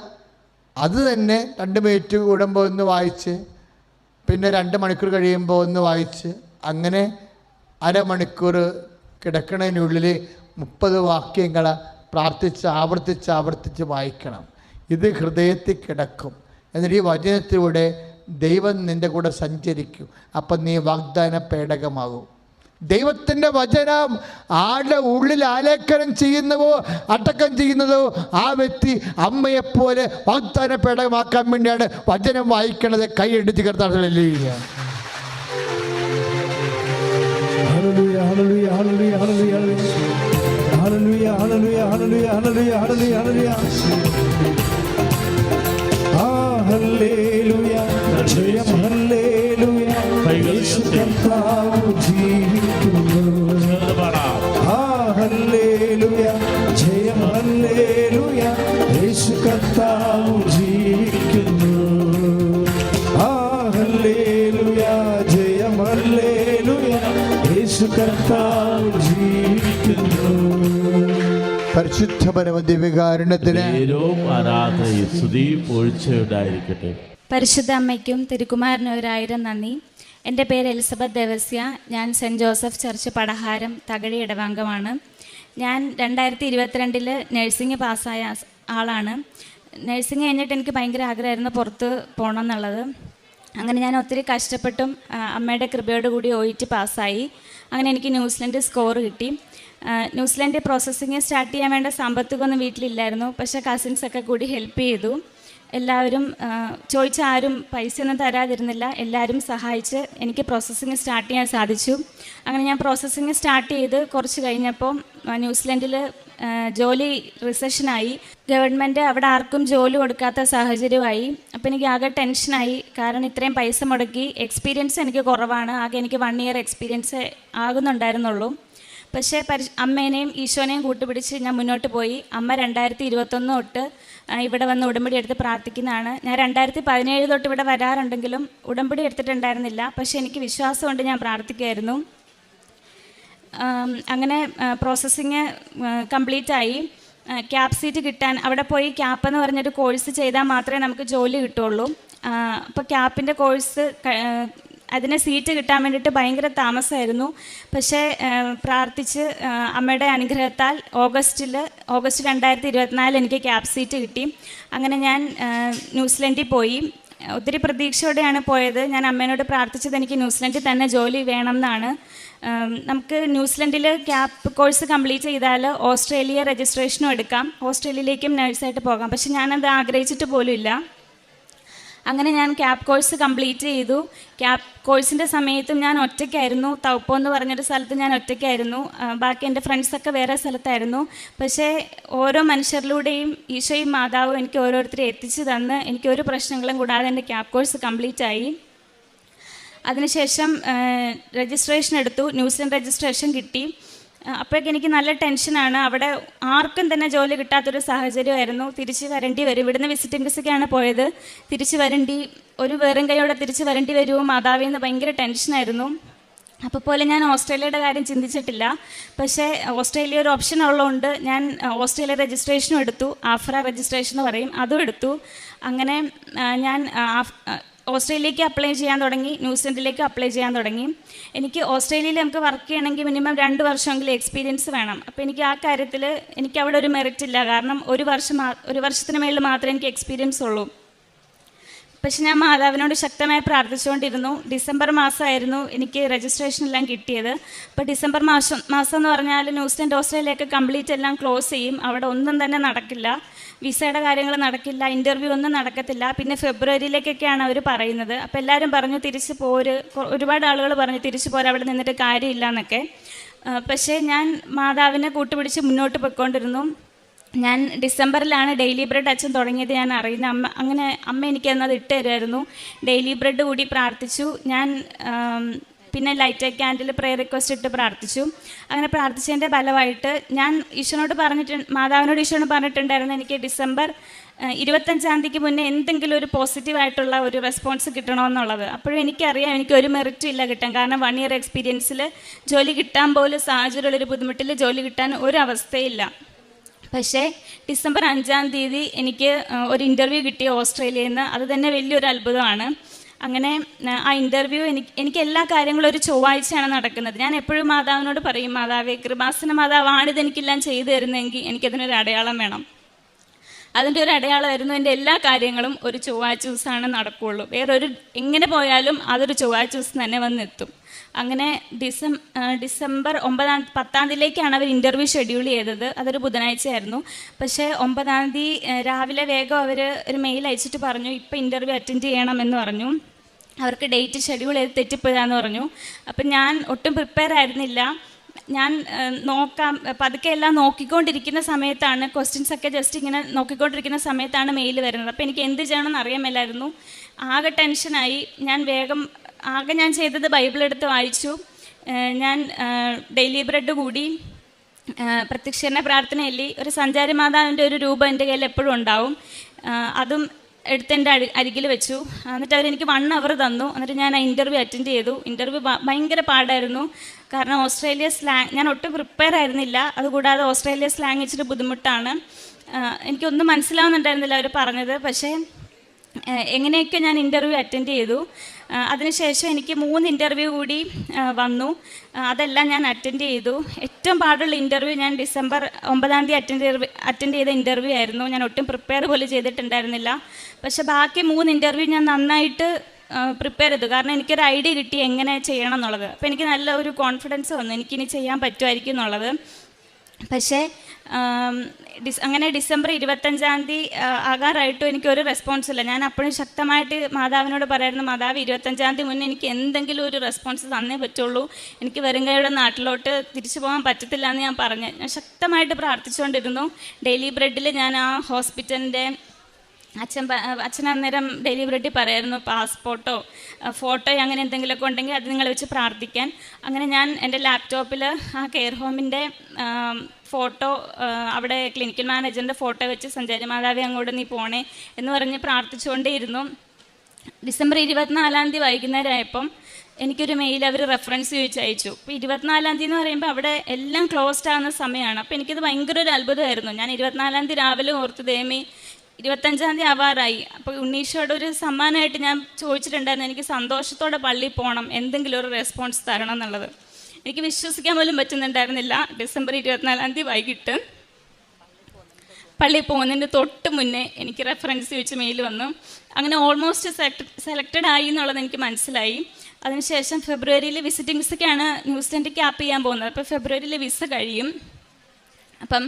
അത് തന്നെ രണ്ട് മിനിറ്റ് കൂടുമ്പോൾ ഒന്ന് വായിച്ച് പിന്നെ രണ്ട് മണിക്കൂർ കഴിയുമ്പോൾ ഒന്ന് വായിച്ച് അങ്ങനെ അരമണിക്കൂർ കിടക്കുന്നതിനുള്ളിൽ മുപ്പത് വാക്യങ്ങൾ പ്രാർത്ഥിച്ച് ആവർത്തിച്ച് ആവർത്തിച്ച് വായിക്കണം. ഇത് ഹൃദയത്തിൽ കിടക്കും. എന്നിട്ട് ഈ വചനത്തിലൂടെ ദൈവം നിന്റെ കൂടെ സഞ്ചരിക്കും. അപ്പം നീ വാഗ്ദാന പേടകമാകും. ദൈവത്തിന്റെ വചനം ആരുടെ ഉള്ളിൽ ആലേഖനം ചെയ്യുന്നവോ അടക്കം ചെയ്യുന്നതോ ആ വ്യക്തി അമ്മയെപ്പോലെ വാഗ്ദാന പേടകമാക്കാൻ വേണ്ടിയാണ് വചനം വായിക്കണത്. കൈയെടുത്ത് കിടത്താറില്ല Hallelujah, കർത്താവ് ജീവിക്കുന്നു. കർത്താവ് ജീവിക്കുന്നു. ആ കർത്താവ് ജീവിക്കുന്നു. പരിശുദ്ധ പരിശുദ്ധ അമ്മയ്ക്കും തിരുകുമാരനും ഒരായിരം നന്ദി. എന്റെ പേര് എലിസബത്ത് ദേവസ്യ. ഞാൻ saint Joseph church Padaharam Thakazhi ഇടവംഗമാണ്. ഞാൻ രണ്ടായിരത്തി ഇരുപത്തിരണ്ടിൽ നഴ്സിംഗ് പാസ്സായ ആളാണ്. നഴ്സിംഗ് കഴിഞ്ഞിട്ട് എനിക്ക് ഭയങ്കര ആഗ്രഹമായിരുന്നു പുറത്ത് പോകണം എന്നുള്ളത് അങ്ങനെ ഞാൻ ഒത്തിരി കഷ്ടപ്പെട്ടും അമ്മയുടെ കൃപയോട് കൂടി ഒ ടി പാസ്സായി. അങ്ങനെ എനിക്ക് ന്യൂസിലൻഡ് സ്കോർ കിട്ടി. ന്യൂസിലൻഡ് പ്രോസസ്സിങ് സ്റ്റാർട്ട് ചെയ്യാൻ വേണ്ട സാമ്പത്തികമൊന്നും വീട്ടിലില്ലായിരുന്നു. പക്ഷേ കസിൻസൊക്കെ കൂടി ഹെൽപ്പ് ചെയ്തു. എല്ലാവരും ചോദിച്ച ആരും ഒന്നും തരാതിരുന്നില്ല. എല്ലാവരും സഹായിച്ച് എനിക്ക് പ്രോസസ്സിങ് സ്റ്റാർട്ട് ചെയ്യാൻ സാധിച്ചു. അങ്ങനെ ഞാൻ പ്രോസസ്സിങ് സ്റ്റാർട്ട് ചെയ്ത് കുറച്ച് കഴിഞ്ഞപ്പോൾ ന്യൂസിലൻഡിൽ ജോലി റിസഷനായി ഗവൺമെന്റ് അവിടെ ആർക്കും ജോലി കൊടുക്കാത്ത സാഹചര്യമായി. അപ്പോൾ എനിക്ക് ആകെ ടെൻഷനായി കാരണം ഇത്രയും പൈസ മുടക്കി. എക്സ്പീരിയൻസ് എനിക്ക് കുറവാണ്. ആകെ എനിക്ക് വൺ ഇയർ എക്സ്പീരിയൻസ് ആകുന്നുണ്ടായിരുന്നുള്ളൂ. പക്ഷേ പരി അമ്മേനെയും ഈശോനെയും കൂട്ടുപിടിച്ച് ഞാൻ മുന്നോട്ട് പോയി. അമ്മ രണ്ടായിരത്തി ഇരുപത്തൊന്ന് തൊട്ട് ഇവിടെ വന്ന് ഉടമ്പടി എടുത്ത് പ്രാർത്ഥിക്കുന്നതാണ്. ഞാൻ രണ്ടായിരത്തി പതിനേഴ് തൊട്ട് ഇവിടെ വരാറുണ്ടെങ്കിലും ഉടമ്പടി എടുത്തിട്ടുണ്ടായിരുന്നില്ല. പക്ഷേ എനിക്ക് വിശ്വാസം വിശ്വാസമുണ്ട് ഞാൻ പ്രാർത്ഥിക്കുമായിരുന്നു അങ്ങനെ പ്രോസസ്സിങ് കംപ്ലീറ്റ് ആയി. ക്യാപ് സീറ്റ് കിട്ടാൻ അവിടെ പോയി ക്യാപ്പ് എന്ന് പറഞ്ഞൊരു കോഴ്സ് ചെയ്താൽ മാത്രമേ നമുക്ക് ജോലി കിട്ടുള്ളൂ അപ്പോൾ ക്യാപ്പിന്റെ കോഴ്സ് അതിന് സീറ്റ് കിട്ടാൻ വേണ്ടിയിട്ട് ഭയങ്കര താമസമായിരുന്നു. പക്ഷേ പ്രാർത്ഥിച്ച് അമ്മയുടെ അനുഗ്രഹത്താൽ ഓഗസ്റ്റിൽ ഓഗസ്റ്റ് രണ്ടായിരത്തി ഇരുപത്തിനാലിൽ എനിക്ക് ക്യാബ് സീറ്റ് കിട്ടി. അങ്ങനെ ഞാൻ ന്യൂസിലൻഡിൽ പോയി. ഒത്തിരി പ്രതീക്ഷയോടെയാണ് പോയത്. ഞാൻ അമ്മേനോട് പ്രാർത്ഥിച്ചത് എനിക്ക് ന്യൂസിലൻഡിൽ തന്നെ ജോലി വേണം എന്നാണ് നമുക്ക് ന്യൂസിലൻഡിൽ ക്യാപ് കോഴ്സ് കംപ്ലീറ്റ് ചെയ്താൽ ഓസ്ട്രേലിയ രജിസ്ട്രേഷനും എടുക്കാം. ഓസ്ട്രേലിയയിലേക്കും നഴ്സായിട്ട് പോകാം. പക്ഷെ ഞാനത് ആഗ്രഹിച്ചിട്ട് പോലും ഇല്ല. അങ്ങനെ ഞാൻ ക്യാബ് കോഴ്സ് കംപ്ലീറ്റ് ചെയ്തു. ക്യാബ് കോഴ്സിന്റെ സമയത്തും ഞാൻ ഒറ്റയ്ക്കായിരുന്നു. തൗപ്പോ എന്ന് പറഞ്ഞൊരു സ്ഥലത്ത് ഞാൻ ഒറ്റയ്ക്കായിരുന്നു. ബാക്കി എന്റെ ഫ്രണ്ട്സൊക്കെ വേറെ സ്ഥലത്തായിരുന്നു. പക്ഷേ ഓരോ മനുഷ്യരിലൂടെയും ഈശോയും മാതാവും എനിക്ക് ഓരോരുത്തരെ എത്തിച്ചു തന്ന് എനിക്ക് ഒരു പ്രശ്നങ്ങളും കൂടാതെ എന്റെ ക്യാബ് കോഴ്സ് കംപ്ലീറ്റ് ആയി. അതിനുശേഷം രജിസ്ട്രേഷൻ എടുത്തു. ന്യൂസിലൻഡ് രജിസ്ട്രേഷൻ കിട്ടി. അപ്പോഴേക്ക് എനിക്ക് നല്ല ടെൻഷനാണ് അവിടെ ആർക്കും തന്നെ ജോലി കിട്ടാത്തൊരു സാഹചര്യമായിരുന്നു. തിരിച്ച് വരേണ്ടി വരും. ഇവിടുന്ന് വിസിറ്റിംഗ് വിസയ്ക്കാണ് പോയത്. തിരിച്ച് വരേണ്ടി ഒരു വെറും കൈയോടെ തിരിച്ച് വരേണ്ടി വരുമോ? മാതാവിൽ നിന്ന് ഭയങ്കര ടെൻഷനായിരുന്നു അപ്പോൾ പോലെ ഞാൻ ഓസ്ട്രേലിയയുടെ കാര്യം ചിന്തിച്ചിട്ടില്ല. പക്ഷേ ഓസ്ട്രേലിയ ഒരു ഓപ്ഷൻ ഉള്ളതുകൊണ്ട് ഞാൻ ഓസ്ട്രേലിയ രജിസ്ട്രേഷനും എടുത്തു. ആഫ്ര രജിസ്ട്രേഷൻ എന്ന് പറയും. അതും എടുത്തു. അങ്ങനെ ഞാൻ ഓസ്ട്രേലിയക്ക് അപ്ലൈ ചെയ്യാൻ തുടങ്ങി ന്യൂസിലൻഡിലേക്ക് അപ്ലൈ ചെയ്യാൻ തുടങ്ങി. എനിക്ക് ഓസ്ട്രേലിയയിൽ നമുക്ക് വർക്ക് ചെയ്യണമെങ്കിൽ മിനിമം രണ്ട് വർഷമെങ്കിലും എക്സ്പീരിയൻസ് വേണം. അപ്പോൾ എനിക്ക് ആ കാര്യത്തിൽ എനിക്ക് അവിടെ ഒരു മെറിറ്റ് ഇല്ല. കാരണം ഒരു വർഷം ഒരു വർഷത്തിന് മേളിൽ മാത്രമേ എനിക്ക് എക്സ്പീരിയൻസ് ഉള്ളൂ. പക്ഷെ ഞാൻ മാതാവിനോട് ശക്തമായി പ്രാർത്ഥിച്ചുകൊണ്ടിരുന്നു. ഡിസംബർ മാസമായിരുന്നു എനിക്ക് രജിസ്ട്രേഷൻ എല്ലാം കിട്ടിയത്. അപ്പോൾ ഡിസംബർ മാസം മാസം എന്ന് പറഞ്ഞാൽ ന്യൂസിലൻഡ് ഓസ്ട്രേലിയയൊക്കെ കംപ്ലീറ്റ് എല്ലാം ക്ലോസ് ചെയ്യും. അവിടെ ഒന്നും തന്നെ നടക്കില്ല. വിസയുടെ കാര്യങ്ങൾ നടക്കില്ല. ഇന്റർവ്യൂ ഒന്നും നടക്കത്തില്ല. പിന്നെ ഫെബ്രുവരിയിലേക്കൊക്കെയാണ് അവർ പറയുന്നത്. അപ്പോൾ എല്ലാവരും പറഞ്ഞു തിരിച്ചു പോര്. ഒരുപാട് ആളുകൾ പറഞ്ഞു തിരിച്ചു പോര്. അവിടെ നിന്നിട്ട് കാര്യമില്ല എന്നൊക്കെ. പക്ഷേ ഞാൻ മാതാവിനെ കൂട്ടുപിടിച്ച് മുന്നോട്ട് പോയിക്കൊണ്ടിരുന്നു. ഞാൻ ഡിസംബറിലാണ് ഡെയിലി ബ്രെഡ് അച്ഛൻ തുടങ്ങിയത് ഞാൻ അറിയുന്ന അമ്മ അങ്ങനെ അമ്മ എനിക്ക് അന്നത് ഇട്ട് തരുമായിരുന്നു. ഡെയിലി ബ്രെഡ് കൂടി പ്രാർത്ഥിച്ചു. ഞാൻ പിന്നെ ലൈറ്റ് ക്യാൻഡിൽ പ്രെയർ റിക്വസ്റ്റ് ഇട്ട് പ്രാർത്ഥിച്ചു. അങ്ങനെ പ്രാർത്ഥിച്ചതിന്റെ ഫലമായിട്ട് ഞാൻ ഈശോനോട് പറഞ്ഞിട്ട് മാതാവിനോട് ഈശോനോട് പറഞ്ഞിട്ടുണ്ടായിരുന്നു എനിക്ക് ഡിസംബർ ഇരുപത്തഞ്ചാം തീയതിക്ക് മുന്നേ എന്തെങ്കിലും ഒരു പോസിറ്റീവായിട്ടുള്ള ഒരു റെസ്പോൺസ് കിട്ടണമെന്നുള്ളത്. അപ്പോഴും എനിക്കറിയാം എനിക്ക് ഒരു മെറിറ്റും ഇല്ല കിട്ടാൻ. കാരണം വൺ ഇയർ എക്സ്പീരിയൻസിൽ ജോലി കിട്ടാൻ പോലും സാഹചര്യമുള്ളൊരു ബുദ്ധിമുട്ടിൽ ജോലി കിട്ടാൻ ഒരു അവസ്ഥയില്ല. പക്ഷേ ഡിസംബർ അഞ്ചാം തീയതി എനിക്ക് ഒരു ഇന്റർവ്യൂ കിട്ടി ഓസ്ട്രേലിയയിൽ നിന്ന് അത് തന്നെ വലിയൊരു അത്ഭുതമാണ്. അങ്ങനെ ആ, ഇന്റർവ്യൂ എനിക്ക് എനിക്ക് എല്ലാ കാര്യങ്ങളും ഒരു ചൊവ്വാഴ്ചയാണ് നടക്കുന്നത്. ഞാൻ എപ്പോഴും മാതാവിനോട് പറയും മാതാവേ കൃപാസന മാതാവാണിതെനിക്കെല്ലാം ചെയ്തു തരുന്നതെങ്കിൽ എനിക്കതിനൊരു അടയാളം വേണം. അതിന്റെ ഒരു അടയാളമായിരുന്നു എന്റെ എല്ലാ കാര്യങ്ങളും ഒരു ചൊവ്വാഴ്ച ദിവസമാണ് നടക്കുകയുള്ളൂ വേറൊരു എങ്ങനെ പോയാലും അതൊരു ചൊവ്വാഴ്ച ദിവസം തന്നെ വന്നെത്തും. അങ്ങനെ ഡിസം ഡിസംബർ ഒമ്പതാം പത്താം തീയതിയിലേക്കാണ് അവർ ഇന്റർവ്യൂ ഷെഡ്യൂൾ ചെയ്തത്. അതൊരു ബുധനാഴ്ചയായിരുന്നു. പക്ഷേ ഒമ്പതാം തീയതി രാവിലെ വേഗം അവർ ഒരു മെയിൽ അയച്ചിട്ട് പറഞ്ഞു ഇപ്പോൾ ഇന്റർവ്യൂ അറ്റൻഡ് ചെയ്യണമെന്ന് പറഞ്ഞു. അവർക്ക് ഡേറ്റ് ഷെഡ്യൂൾ ചെയ്ത് തെറ്റിപ്പോയതാന്ന് പറഞ്ഞു. അപ്പം ഞാൻ ഒട്ടും പ്രിപ്പയർ ആയിരുന്നില്ല. ഞാൻ നോക്കാം. പതുക്കെ എല്ലാം നോക്കിക്കൊണ്ടിരിക്കുന്ന സമയത്താണ് ക്വസ്റ്റ്യൻസ് ഒക്കെ ജസ്റ്റ് ഇങ്ങനെ നോക്കിക്കൊണ്ടിരിക്കുന്ന സമയത്താണ് മെയിൽ വരുന്നത്. അപ്പോൾ എനിക്ക് എന്ത് ചെയ്യണമെന്ന് അറിയാൻ മേലായിരുന്നു ആകെ ടെൻഷനായി ഞാൻ വേഗം ആകെ ഞാൻ ചെയ്തത് ബൈബിൾ എടുത്ത് വായിച്ചു. ഞാൻ ഡെയിലി ബ്രെഡ് കൂടി പ്രത്യക്ഷ പ്രത്യക്ഷീകരണ പ്രാർത്ഥനയില്ലേ ഒരു സഞ്ചാരി മാതാവിന്റെ ഒരു രൂപം എന്റെ കയ്യിൽ എപ്പോഴും ഉണ്ടാവും. അതും എടുത്ത് എന്റെ അരി അരികിൽ വെച്ചു. എന്നിട്ട് അവരെനിക്ക് വൺ അവർ തന്നു. എന്നിട്ട് ഞാൻ ആ ഇന്റർവ്യൂ അറ്റൻഡ് ചെയ്തു. ഇന്റർവ്യൂ ഭയങ്കര പാടായിരുന്നു. കാരണം ഓസ്ട്രേലിയ സ്ലാങ് ഞാൻ ഒട്ടും പ്രിപ്പയർ ആയിരുന്നില്ല. അതുകൂടാതെ ഓസ്ട്രേലിയ സ്ലാങ് ഇച്ചിരി ബുദ്ധിമുട്ടാണ്. എനിക്കൊന്നും മനസ്സിലാവുന്നുണ്ടായിരുന്നില്ല അവർ പറഞ്ഞത്. പക്ഷേ എങ്ങനെയൊക്കെ ഞാൻ ഇന്റർവ്യൂ അറ്റൻഡ് ചെയ്തു. അതിനുശേഷം എനിക്ക് മൂന്ന് ഇന്റർവ്യൂ കൂടി വന്നു. അതെല്ലാം ഞാൻ അറ്റൻഡ് ചെയ്തു. ഏറ്റവും പാടുള്ള ഇന്റർവ്യൂ ഞാൻ ഡിസംബർ ഒമ്പതാം തീയതി അറ്റൻഡ് അറ്റൻഡ് ചെയ്ത ഇന്റർവ്യൂ ആയിരുന്നു. ഞാൻ ഒട്ടും പ്രിപ്പയർ പോലും ചെയ്തിട്ടുണ്ടായിരുന്നില്ല. പക്ഷേ ബാക്കി മൂന്ന് ഇന്റർവ്യൂ ഞാൻ നന്നായിട്ട് പ്രിപ്പയർ ചെയ്തു. കാരണം എനിക്കൊരു ഐഡിയ കിട്ടി എങ്ങനെ ചെയ്യണം എന്നുള്ളത്. അപ്പോൾ എനിക്ക് നല്ല ഒരു കോൺഫിഡൻസ് വന്നു. എനിക്കിനി ചെയ്യാൻ പറ്റുമായിരിക്കും എന്നുള്ളത്. പക്ഷേ ഡിസ് അങ്ങനെ ഡിസംബർ ഇരുപത്തഞ്ചാം തീയതി ആകാറായിട്ടും എനിക്കൊരു റെസ്പോൺസ് ഇല്ല. ഞാൻ അപ്പോഴും ശക്തമായിട്ട് മാതാവിനോട് പറയായിരുന്നു മാതാവ് ഇരുപത്തഞ്ചാം തീയതി മുന്നേ എനിക്ക് എന്തെങ്കിലും ഒരു റെസ്പോൺസ് തന്നേ പറ്റുള്ളൂ. എനിക്ക് വരുംകയുടെ നാട്ടിലോട്ട് തിരിച്ചു പോകാൻ പറ്റത്തില്ല എന്ന് ഞാൻ പറഞ്ഞു. ഞാൻ ശക്തമായിട്ട് പ്രാർത്ഥിച്ചുകൊണ്ടിരുന്നു. ഡെയിലി ബ്രെഡിൽ ഞാൻ ആ ഹോസ്പിറ്റലിന്റെ അച്ഛൻ അച്ഛൻ അന്നേരം ഡെലിവറി പറയായിരുന്നു പാസ്പോർട്ടോ ഫോട്ടോ അങ്ങനെ എന്തെങ്കിലുമൊക്കെ ഉണ്ടെങ്കിൽ അത് നിങ്ങൾ വെച്ച് പ്രാർത്ഥിക്കാൻ. അങ്ങനെ ഞാൻ എന്റെ ലാപ്ടോപ്പിൽ ആ കെയർ ഹോമിന്റെ ഫോട്ടോ അവിടെ ക്ലിനിക്കൽ മാനേജറിന്റെ ഫോട്ടോ വെച്ച് സഞ്ചാരി മാതാവി അങ്ങോട്ട് നീ പോണേ എന്ന് പറഞ്ഞ് പ്രാർത്ഥിച്ചുകൊണ്ടേയിരുന്നു. ഡിസംബർ ഇരുപത്തിനാലാം തീയതി വൈകുന്നേരമായപ്പം എനിക്കൊരു മെയിൽ അവർ റെഫറൻസ് ചോദിച്ച് അയച്ചു. അപ്പോൾ ഇരുപത്തിനാലാം തീയതി എന്ന് പറയുമ്പോൾ അവിടെ എല്ലാം ക്ലോസ്ഡ് ആകുന്ന സമയമാണ്. അപ്പോൾ എനിക്കത് ഭയങ്കര ഒരു അത്ഭുതമായിരുന്നു. ഞാൻ ഇരുപത്തിനാലാം തീയതി രാവിലെ ഓർത്ത് ദേമി ഇരുപത്തഞ്ചാം തീയതി ആവാറായി. അപ്പോൾ ഉണ്ണീഷോട് ഒരു സമ്മാനമായിട്ട് ഞാൻ ചോദിച്ചിട്ടുണ്ടായിരുന്നു എനിക്ക് സന്തോഷത്തോടെ പള്ളിയിൽ പോകണം എന്തെങ്കിലും ഒരു റെസ്പോൺസ് തരണം എന്നുള്ളത്. എനിക്ക് വിശ്വസിക്കാൻ പോലും പറ്റുന്നുണ്ടായിരുന്നില്ല. ഡിസംബർ ഇരുപത്തിനാലാം തീയതി വൈകിട്ട് പള്ളിയിൽ പോകുന്നതിന്റെ തൊട്ട് മുന്നേ എനിക്ക് റെഫറൻസ് ചോദിച്ച് മെയിൽ വന്നു. അങ്ങനെ ഓൾമോസ്റ്റ് സെലക്റ്റഡ് ആയി എന്നുള്ളത് എനിക്ക് മനസ്സിലായി. അതിനുശേഷം ഫെബ്രുവരിയിൽ വിസിറ്റിംഗ് വിസയ്ക്കാണ് ന്യൂസിലൻഡ് ക്യാപ്പ് ചെയ്യാൻ പോകുന്നത്. അപ്പോൾ ഫെബ്രുവരിയിൽ വിസ കഴിയും. അപ്പം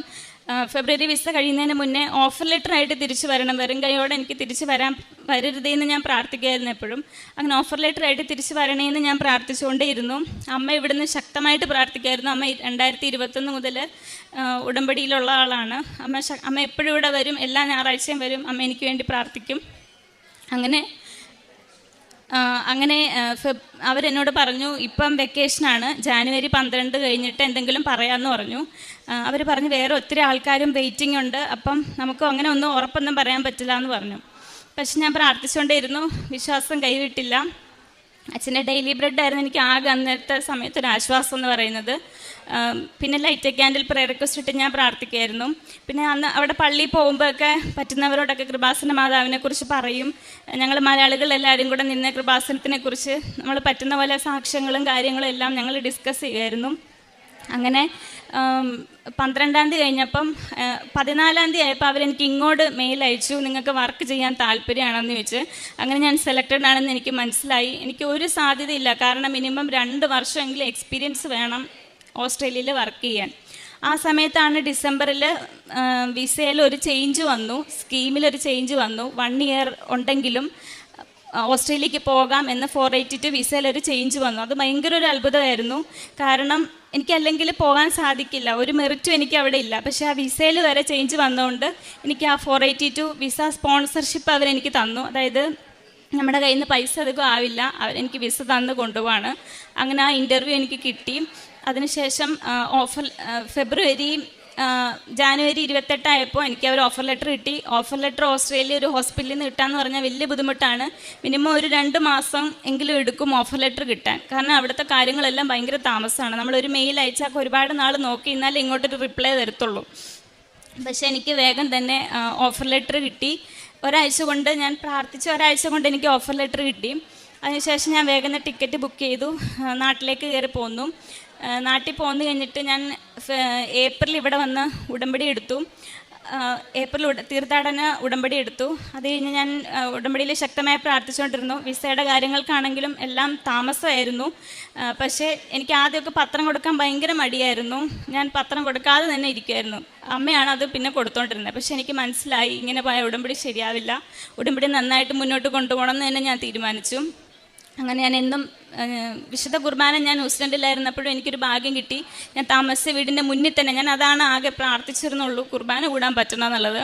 ഫെബ്രുവരി വിസ കഴിയുന്നതിന് മുന്നേ ഓഫർ ലെറ്റർ ആയിട്ട് തിരിച്ചു വരണം. വെറും കൈയോടെ എനിക്ക് തിരിച്ചു വരാൻ വരരുതെന്ന് ഞാൻ പ്രാർത്ഥിക്കുകയായിരുന്നു എപ്പോഴും. അങ്ങനെ ഓഫർ ലെറ്റർ ആയിട്ട് തിരിച്ചു വരണേന്ന് ഞാൻ പ്രാർത്ഥിച്ചുകൊണ്ടേയിരുന്നു. അമ്മ ഇവിടുന്ന് ശക്തമായിട്ട് പ്രാർത്ഥിക്കുമായിരുന്നു അമ്മ രണ്ടായിരത്തി ഇരുപത്തൊന്ന് മുതൽ ഉടമ്പടിയിലുള്ള ആളാണ്. അമ്മ അമ്മ എപ്പോഴും ഇവിടെ വരും. എല്ലാ ഞായറാഴ്ചയും വരും. അമ്മ എനിക്ക് വേണ്ടി പ്രാർത്ഥിക്കും. അങ്ങനെ അങ്ങനെ അവരെന്നോട് പറഞ്ഞു ഇപ്പം വെക്കേഷനാണ് ജാനുവരി പന്ത്രണ്ട് കഴിഞ്ഞിട്ട് എന്തെങ്കിലും പറയാമെന്ന് പറഞ്ഞു. അവർ പറഞ്ഞു വേറെ ഒത്തിരി ആൾക്കാരും വെയിറ്റിംഗ് ഉണ്ട് അപ്പം നമുക്ക് അങ്ങനെ ഒന്നും ഉറപ്പൊന്നും പറയാൻ പറ്റില്ല എന്ന് പറഞ്ഞു. പക്ഷെ ഞാൻ പ്രാർത്ഥിച്ചുകൊണ്ടേയിരുന്നു വിശ്വാസം കൈവിട്ടില്ല. അച്ഛന്റെ ഡെയിലി ബ്രെഡ് ആയിരുന്നു എനിക്ക് ആകെ അന്നത്തെ സമയത്ത് ഒരു ആശ്വാസം എന്ന് പറയുന്നത്. പിന്നെ ലൈറ്റ് ക്യാൻഡിൽ പ്രയർ റിക്വസ്റ്റ് ഇട്ട് ഞാൻ പ്രാർത്ഥിക്കുമായിരുന്നു പിന്നെ അന്ന് അവിടെ പള്ളിയിൽ പോകുമ്പോഴൊക്കെ പറ്റുന്നവരോടൊക്കെ കൃപാസന മാതാവിനെ കുറിച്ച് പറയും. ഞങ്ങൾ മലയാളികൾ എല്ലാവരും കൂടെ നിന്ന് കൃപാസനത്തിനെ കുറിച്ച് നമ്മൾ പറ്റുന്ന പോലെ സാക്ഷ്യങ്ങളും കാര്യങ്ങളും എല്ലാം ഞങ്ങൾ ഡിസ്കസ് ചെയ്യുമായിരുന്നു അങ്ങനെ പന്ത്രണ്ടാം തീയതി കഴിഞ്ഞപ്പം പതിനാലാം തീയതി ആയപ്പോൾ അവരെനിക്ക് ഇങ്ങോട്ട് മെയിൽ അയച്ചു. നിങ്ങൾക്ക് വർക്ക് ചെയ്യാൻ താല്പര്യമാണെന്ന് ചോദിച്ച്. അങ്ങനെ ഞാൻ സെലക്റ്റഡ് ആണെന്ന് എനിക്ക് മനസ്സിലായി. എനിക്ക് ഒരു സാധ്യതയില്ല. കാരണം മിനിമം രണ്ട് വർഷമെങ്കിലും എക്സ്പീരിയൻസ് വേണം. ഓസ്ട്രേലിയയിൽ വർക്ക് ചെയ്യാൻ. ആ സമയത്താണ് ഡിസംബറിൽ വിസയിൽ ഒരു ചേഞ്ച് വന്നു. സ്കീമിൽ ഒരു ചേഞ്ച് വന്നു. വൺ ഇയർ ഉണ്ടെങ്കിലും ഓസ്ട്രേലിയക്ക് പോകാം എന്ന് ഫോർ എയ്റ്റി ടു വിസയിൽ ഒരു ചേഞ്ച് വന്നു. അത് ഭയങ്കര ഒരു അത്ഭുതമായിരുന്നു. കാരണം എനിക്ക് അല്ലെങ്കിൽ പോകാൻ സാധിക്കില്ല. ഒരു മെറിറ്റും എനിക്ക് അവിടെ ഇല്ല. പക്ഷേ ആ വിസയിൽ വരെ ചേഞ്ച് വന്നതുകൊണ്ട് എനിക്ക് ആ four eighty two visa sponsorship അവരെനിക്ക് തന്നു. അതായത് നമ്മുടെ കയ്യിൽ നിന്ന് പൈസ അധികം ആവില്ല. അവരെനിക്ക് വിസ തന്ന് കൊണ്ടുപോവാണ്. അങ്ങനെ ആ ഇന്റർവ്യൂ എനിക്ക് കിട്ടി. അതിനുശേഷം ഓഫർ ഫെബ്രുവരി ജാനുവരി ഇരുപത്തെട്ടായപ്പോൾ എനിക്ക് അവർ ഓഫർ ലെറ്റർ കിട്ടി. ഓഫർ ലെറ്റർ ഓസ്ട്രേലിയ ഒരു ഹോസ്പിറ്റലിൽ നിന്ന് കിട്ടാന്ന് പറഞ്ഞാൽ വലിയ ബുദ്ധിമുട്ടാണ്. മിനിമം ഒരു രണ്ട് മാസം എങ്കിലും എടുക്കും ഓഫർ ലെറ്റർ കിട്ടാൻ. കാരണം അവിടുത്തെ കാര്യങ്ങളെല്ലാം ഭയങ്കര താമസമാണ് നമ്മളൊരു മെയിൽ അയച്ചാൽ ഒരുപാട് നാൾ നോക്കി എന്നാലേ ഇങ്ങോട്ടൊരു റിപ്ലൈ തരത്തുള്ളൂ. പക്ഷേ എനിക്ക് വേഗം തന്നെ ഓഫർ ലെറ്റർ കിട്ടി. ഒരാഴ്ച കൊണ്ട് ഞാൻ പ്രാർത്ഥിച്ച ഒരാഴ്ച കൊണ്ട് എനിക്ക് ഓഫർ ലെറ്റർ കിട്ടി. അതിനുശേഷം ഞാൻ വേഗം ടിക്കറ്റ് ബുക്ക് ചെയ്തു. നാട്ടിലേക്ക് കയറി പോന്നു. നാട്ടിൽ പോന്നു കഴിഞ്ഞിട്ട് ഞാൻ ഏപ്രിൽ ഇവിടെ വന്ന് ഉടമ്പടി എടുത്തു. ഏപ്രിൽ തീർത്ഥാടന ഉടമ്പടി എടുത്തു. അത് കഴിഞ്ഞ് ഞാൻ ഉടമ്പടിയിൽ ശക്തമായി പ്രാർത്ഥിച്ചുകൊണ്ടിരുന്നു. വിസയുടെ കാര്യങ്ങൾക്കാണെങ്കിലും എല്ലാം താമസമായിരുന്നു. പക്ഷേ എനിക്ക് ആദ്യമൊക്കെ പത്രം കൊടുക്കാൻ ഭയങ്കര മടിയായിരുന്നു. ഞാൻ പത്രം കൊടുക്കാതെ തന്നെ ഇരിക്കുമായിരുന്നു അമ്മയാണ് അത് പിന്നെ കൊടുത്തോണ്ടിരുന്നത്. പക്ഷെ എനിക്ക് മനസ്സിലായി ഇങ്ങനെ പോയ ഉടമ്പടി ശരിയാവില്ല. ഉടമ്പടി നന്നായിട്ട് മുന്നോട്ട് കൊണ്ടുപോകണം എന്ന് തന്നെ ഞാൻ തീരുമാനിച്ചു. അങ്ങനെ ഞാൻ എന്നും വിശുദ്ധ കുർബാന ഞാൻ ഹൂസ്റ്റൻഡിലായിരുന്നപ്പോഴും എനിക്കൊരു ഭാഗ്യം കിട്ടി. ഞാൻ താമസിച്ച വീടിന്റെ മുന്നിൽ തന്നെ ഞാൻ അതാണ് ആകെ പ്രാർത്ഥിച്ചിരുന്നുള്ളൂ കുർബാന കൂടാൻ പറ്റണം എന്നുള്ളത്.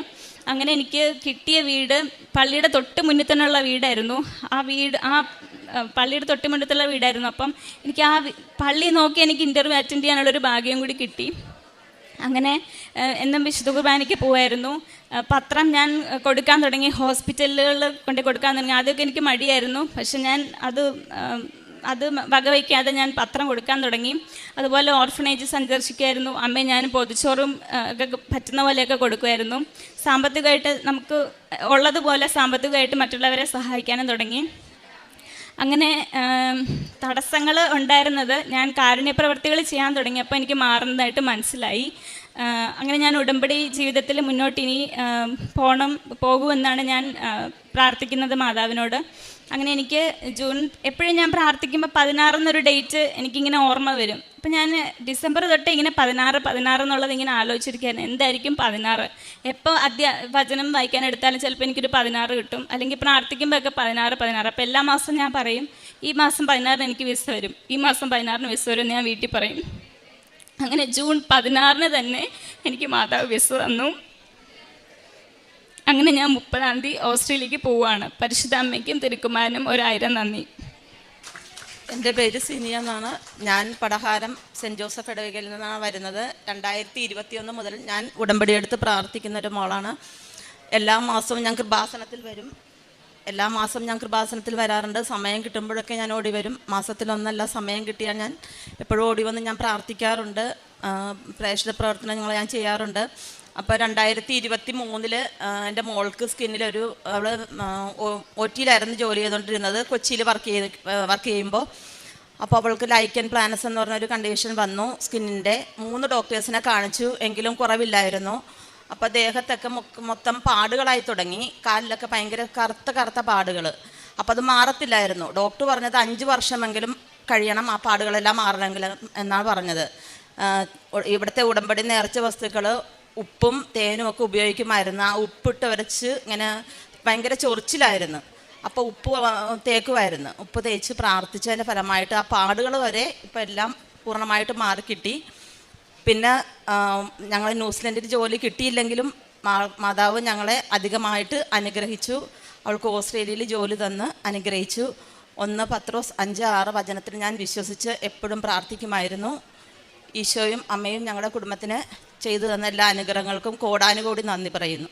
അങ്ങനെ എനിക്ക് കിട്ടിയ വീട് പള്ളിയുടെ തൊട്ട് മുന്നിൽ തന്നെയുള്ള വീടായിരുന്നു. ആ വീട് ആ പള്ളിയുടെ തൊട്ട് മുന്നിലുള്ള വീടായിരുന്നു. അപ്പം എനിക്ക് ആ പള്ളി നോക്കി എനിക്ക് ഇന്റർവ്യൂ അറ്റൻഡ് ചെയ്യാനുള്ളൊരു ഭാഗ്യം കൂടി കിട്ടി. അങ്ങനെ എന്നും വിശുദ്ധ കുർബാനയ്ക്ക് പോവായിരുന്നു. പത്രം ഞാൻ കൊടുക്കാൻ തുടങ്ങി. ഹോസ്പിറ്റലുകളിൽ കൊണ്ട് കൊടുക്കാൻ തുടങ്ങി. ആദ്യമൊക്കെ എനിക്ക് മടിയായിരുന്നു. പക്ഷെ ഞാൻ അത് അത് വകവയ്ക്കാതെ ഞാൻ പത്രം കൊടുക്കാൻ തുടങ്ങി. അതുപോലെ ഓർഫനേജ് സന്ദർശിക്കുമായിരുന്നു. അമ്മയും ഞാനും പൊതിച്ചോറും ഒക്കെ പറ്റുന്ന പോലെയൊക്കെ കൊടുക്കുമായിരുന്നു. സാമ്പത്തികമായിട്ട് നമുക്ക് ഉള്ളതുപോലെ സാമ്പത്തികമായിട്ട് മറ്റുള്ളവരെ സഹായിക്കാനും തുടങ്ങി. അങ്ങനെ തടസ്സങ്ങൾ ഉണ്ടായിരുന്നത് ഞാൻ കാരുണ്യ പ്രവർത്തികൾ ചെയ്യാൻ തുടങ്ങിയപ്പോൾ എനിക്ക് മാറുന്നതായിട്ട് മനസ്സിലായി. അങ്ങനെ ഞാൻ ഉടമ്പടി ജീവിതത്തിൽ മുന്നോട്ട് ഇനി പോകണം പോകുമെന്നാണ് ഞാൻ പ്രാർത്ഥിക്കുന്നത് മാതാവിനോട്. അങ്ങനെ എനിക്ക് ജൂൺ എപ്പോഴും ഞാൻ പ്രാർത്ഥിക്കുമ്പോൾ പതിനാറെന്നൊരു ഡേറ്റ് എനിക്കിങ്ങനെ ഓർമ്മ വരും. അപ്പം ഞാൻ ഡിസംബർ തൊട്ട് ഇങ്ങനെ പതിനാറ് പതിനാറ് എന്നുള്ളത് ഇങ്ങനെ ആലോചിച്ചിരിക്കുകയാണ് എന്തായിരിക്കും പതിനാറ്? എപ്പോൾ അധ്യ വചനം വായിക്കാൻ എടുത്താലും ചിലപ്പോൾ എനിക്കൊരു പതിനാറ് കിട്ടും. അല്ലെങ്കിൽ പ്രാർത്ഥിക്കുമ്പോഴൊക്കെ പതിനാറ് പതിനാറ്. അപ്പോൾ എല്ലാ മാസവും ഞാൻ പറയും ഈ മാസം പതിനാറിന് എനിക്ക് വിസ വരും. ഈ മാസം പതിനാറിന് വിസ വരും ഞാൻ വീട്ടിൽ പറയും. അങ്ങനെ ജൂൺ പതിനാറിന് തന്നെ എനിക്ക് മാതാവ് വിസ തന്നു. അങ്ങനെ ഞാൻ മുപ്പതാം തീയതി ഓസ്ട്രേലിയക്ക് പോവുകയാണ്. പരിശുദ്ധ അമ്മയ്ക്കും തിരുക്കുമാരനും ഒരായിരം നന്ദി. എന്റെ പേര് സിനിയ എന്നാണ്. ഞാൻ പടഹാരം സെന്റ് ജോസഫ് ഇടവകയിൽ നിന്നാണ് വരുന്നത്. രണ്ടായിരത്തി ഇരുപത്തിയൊന്ന് മുതൽ ഞാൻ ഉടമ്പടിയെടുത്ത് പ്രാർത്ഥിക്കുന്ന ഒരു മോളാണ്. എല്ലാ മാസവും ഞാൻ കൃപാസനത്തിൽ വരും. എല്ലാ മാസം ഞാൻ കൃപാസനത്തിൽ വരാറുണ്ട്. സമയം കിട്ടുമ്പോഴൊക്കെ ഞാൻ ഓടി വരും. മാസത്തിലൊന്നല്ല സമയം കിട്ടിയാൽ ഞാൻ എപ്പോഴും ഓടി വന്ന് ഞാൻ പ്രാർത്ഥിക്കാറുണ്ട്. പ്രേക്ഷിത പ്രവർത്തനം ഞങ്ങൾ ഞാൻ ചെയ്യാറുണ്ട്. അപ്പോൾ രണ്ടായിരത്തി ഇരുപത്തി മൂന്നിൽ എന്റെ മോൾക്ക് സ്കിന്നിലൊരു അവൾ ഒ ടിയിലായിരുന്നു ജോലി ചെയ്തുകൊണ്ടിരുന്നത് കൊച്ചിയിൽ വർക്ക് ചെയ്ത് വർക്ക് ചെയ്യുമ്പോൾ അപ്പോൾ അവൾക്ക് ലൈക്ക് ആൻഡ് പ്ലാനസ് എന്ന് പറഞ്ഞൊരു കണ്ടീഷൻ വന്നു സ്കിന്നിന്റെ. മൂന്ന് ഡോക്ടേഴ്സിനെ കാണിച്ചു. എങ്കിലും കുറവില്ലായിരുന്നു. അപ്പോൾ ദേഹത്തൊക്കെ മൊത്തം പാടുകളായി തുടങ്ങി. കാലിലൊക്കെ ഭയങ്കര കറുത്ത കറുത്ത പാടുകൾ അപ്പോൾ അത് മാറത്തില്ലായിരുന്നു. ഡോക്ടർ പറഞ്ഞത് അഞ്ച് വർഷമെങ്കിലും കഴിയണം ആ പാടുകളെല്ലാം മാറണമെങ്കിൽ എന്നാണ് പറഞ്ഞത്. ഇവിടുത്തെ ഉടമ്പടി നേർച്ച വസ്തുക്കൾ ഉപ്പും തേനും ഒക്കെ ഉപയോഗിക്കുമായിരുന്നു. ആ ഉപ്പിട്ട് വരച്ച് ഇങ്ങനെ ഭയങ്കര ചൊറിച്ചിലായിരുന്നു. അപ്പോൾ ഉപ്പ് തേക്കുമായിരുന്നു. ഉപ്പ് തേച്ച് പ്രാർത്ഥിച്ചതിന്റെ ഫലമായിട്ട് ആ പാടുകൾ വരെ ഇപ്പം എല്ലാം പൂർണമായിട്ട് മാറിക്കിട്ടി. പിന്നെ ഞങ്ങൾ ന്യൂസിലൻഡിൽ ജോലി കിട്ടിയില്ലെങ്കിലും മാതാവ് ഞങ്ങളെ അധികമായിട്ട് അനുഗ്രഹിച്ചു. അവൾക്ക് ഓസ്ട്രേലിയയിൽ ജോലി തന്ന് അനുഗ്രഹിച്ചു. ഒന്ന് പത്രോസ് അഞ്ച് ആറ് വചനത്തിൽ ഞാൻ വിശ്വസിച്ച് എപ്പോഴും പ്രാർത്ഥിക്കുമായിരുന്നു. ഈശോയും അമ്മയും ഞങ്ങളുടെ കുടുംബത്തിന് ചെയ്തു തന്ന എല്ലാ അനുഗ്രഹങ്ങൾക്കും കോടാനുകൂടി നന്ദി പറയുന്നു.